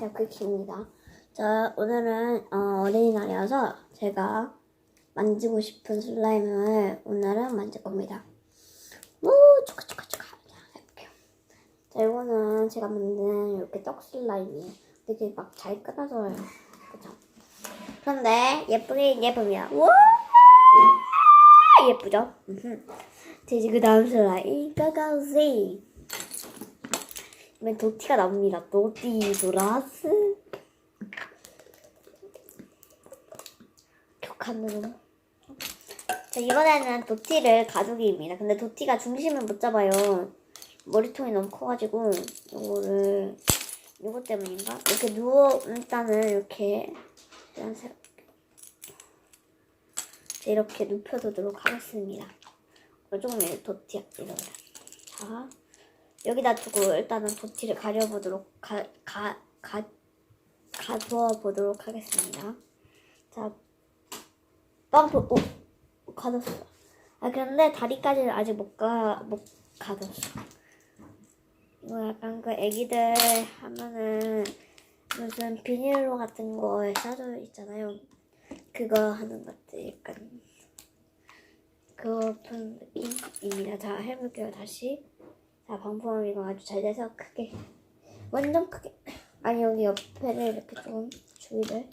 안녕하세요 쿠키입니다. 자 오늘은 어, 어린이날이어서 제가 만지고 싶은 슬라임을 오늘은 만질 겁니다. 오 축하 축하 축하. 자 해볼게요. 자 이거는 제가 만든 이렇게 떡 슬라임이에요 되게 막 잘 끊어져요. 그쵸? 그런데 예쁘긴 예쁩니다 와! 예쁘죠. 자 이제 그 다음 슬라임. 까까우시 이번엔 도티가 나옵니다. 도티 도라스. 격한으로. 자, 이번에는 도티를 가족입니다. 근데 도티가 중심을 못 잡아요. 머리통이 너무 커가지고, 요거를, 요거 때문인가? 이렇게 누워, 일단은 이렇게, 자, 이렇게 눕혀두도록 하겠습니다. 이 종류의 도티, 거. 자. 여기다 두고 일단은 도티를 가려보도록 가, 가, 가, 가두어 보도록 하겠습니다. 자, 빵프, 오, 가뒀어. 아, 그런데 다리까지는 아직 못 가, 못 가뒀어. 이거 약간 그 애기들 하면은 무슨 비닐로 같은 거에 싸져 있잖아요. 그거 하는 것들 약간 그런 느낌입니다. 자, 해볼게요, 다시. 자, 방풍 이거 아주 잘 돼서 크게. 완전 크게. 아니, 여기 옆에를 이렇게 좀 주위를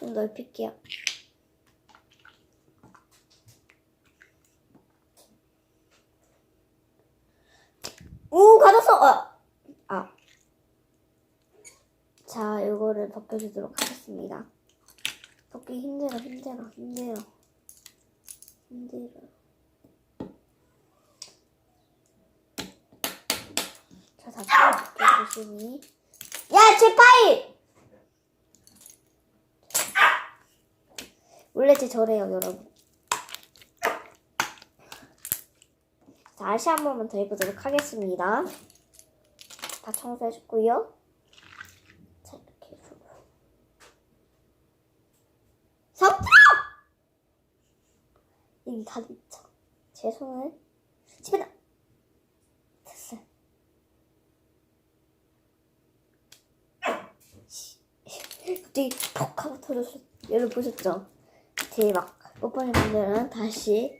좀 넓힐게요. 오, 가졌어! 어. 아. 자, 이거를 벗겨주도록 하겠습니다. 벗기 힘들어, 힘들어, 힘들어. 힘들어. 다시 보시니. 야, 제 파일! 원래 제 저래요, 여러분. 자, 다시 한 번만 더 해보도록 하겠습니다. 다 청소해줬고요. 자, 이렇게 해주고. 섭다! 이미 다 됐죠. 제 손을 집에다 됐어요. 갑자기 퍽 하고 터졌어. 여러분 보셨죠? 대박. 오빠의 분들은 다시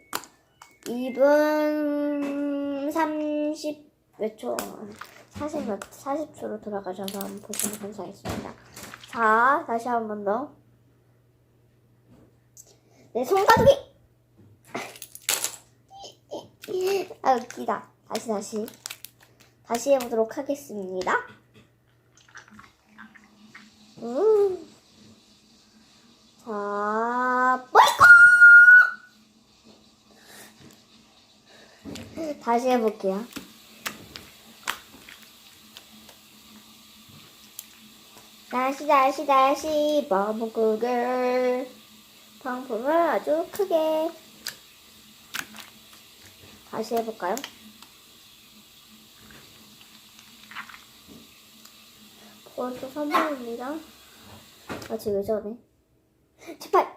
2분 30 몇 초, 40 몇, 40초로 돌아가셔서 한번 보시면 감사하겠습니다. 자, 다시 한 번 더. 내 손가락이! 아, 웃기다. 다시, 다시. 다시 해보도록 하겠습니다. 음. 자, 뿌이코! 다시 해볼게요. 다시, 다시, 다시, 버무국을. 방풍을 아주 크게. 다시 해볼까요? 벌써 3분입니다. 아, 지금 왜 저래? 제발!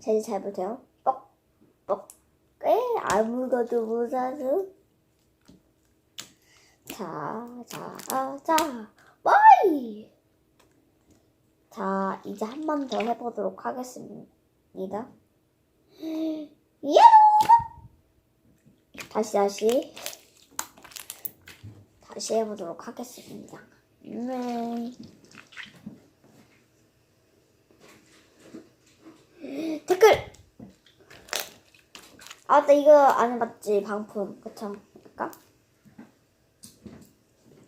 자, 이제 잘 보세요. 뻑, 뻑. 꽤 아무것도 못하죠? 자, 자, 자, 빠이! 자, 이제 한 번 더 해보도록 하겠습니다. 예! 다시, 다시. 다시 해 보도록 하겠습니다. 네. 댓글! 아, 나 이거 안 해봤지, 방품. 그쵸? 할까?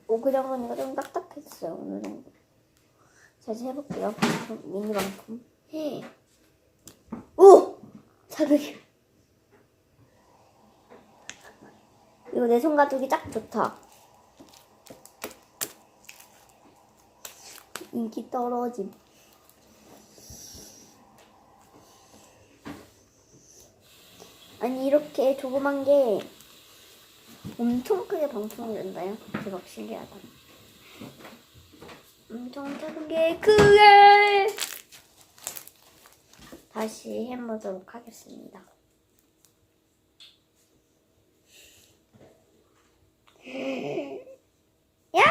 오, 그 정도니까 좀 딱딱했어요, 오늘은. 자, 이제 해볼게요. 방품, 미니 방품. 오! 사백이. 이거 내 손 가족이 딱 좋다. 인기 떨어짐. 아니 이렇게 조그만 게 엄청 크게 방송이 된다요? 대박 신기하다. 엄청 작은 게 크게 다시 해보도록 하겠습니다. 야!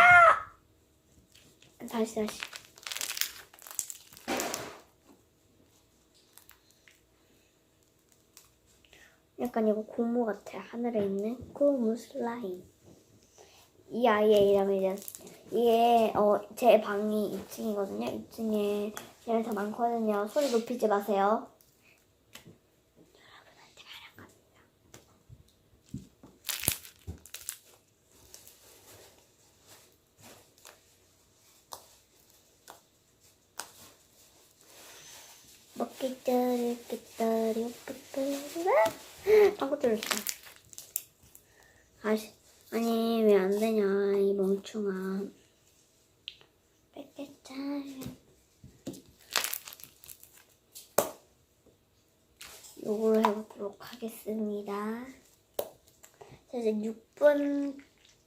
다시 다시. 약간 이거 고무 같아. 하늘에 있는 고무 슬라임. 이 아이의 이름이 이제 이게 어 제 방이 2층이거든요. 2층에 얘는 더 많거든요. 소리 높이지 마세요. 여러분한테 말한 겁니다. 먹기짜리 끼짜리 끼짜리 방구 뚫렸어. 아시 아니 왜 안 되냐 이 멍충아. 뺏겠짜리. 요거를 해보도록 하겠습니다. 자, 이제 6분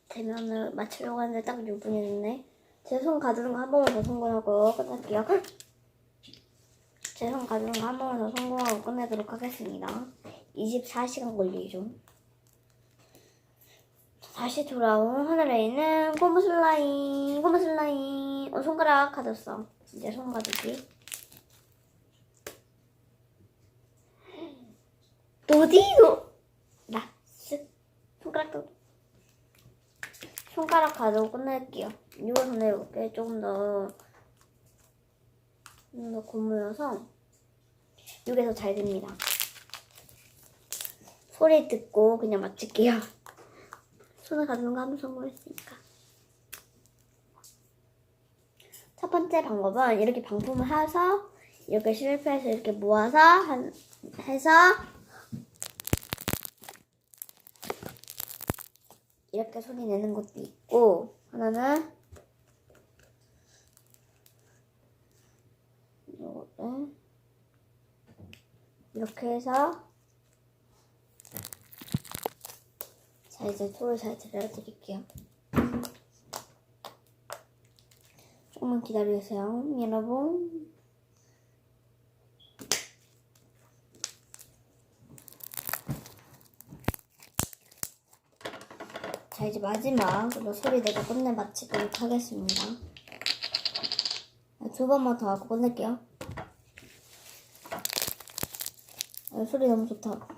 되면은 맞추려고 하는데 딱 6분이 됐네. 제 손 가두는 거 한 번만 더 성공하고 끝낼게요. 제 손 가두는 거 한 번만 더 성공하고 끝내도록 하겠습니다. 24시간 걸리죠. 다시 돌아온 하늘에 있는 고무 슬라임, 고무 슬라임. 어, 손가락 가졌어. 이제 손 가두기. 노디노! 나스. 손가락도. 손가락 가지고 끝낼게요. 이거 전에 이렇게 조금 더, 좀더 고무여서, 이게 더 잘 됩니다. 소리 듣고 그냥 맞출게요. 손을 가두는 거 한번 성공했으니까. 첫 번째 방법은 이렇게 방품을 해서 이렇게 실패해서 이렇게 모아서 한, 해서 이렇게 소리 내는 것도 있고 하나는 이거를 이렇게 해서 자 이제 소리 잘 들려드릴게요. 조금만 기다려주세요, 여러분. 자 이제 마지막으로 소리 내고 끝내 마치도록 하겠습니다. 아, 두 번만 더 하고 끝낼게요. 아, 소리 너무 좋다.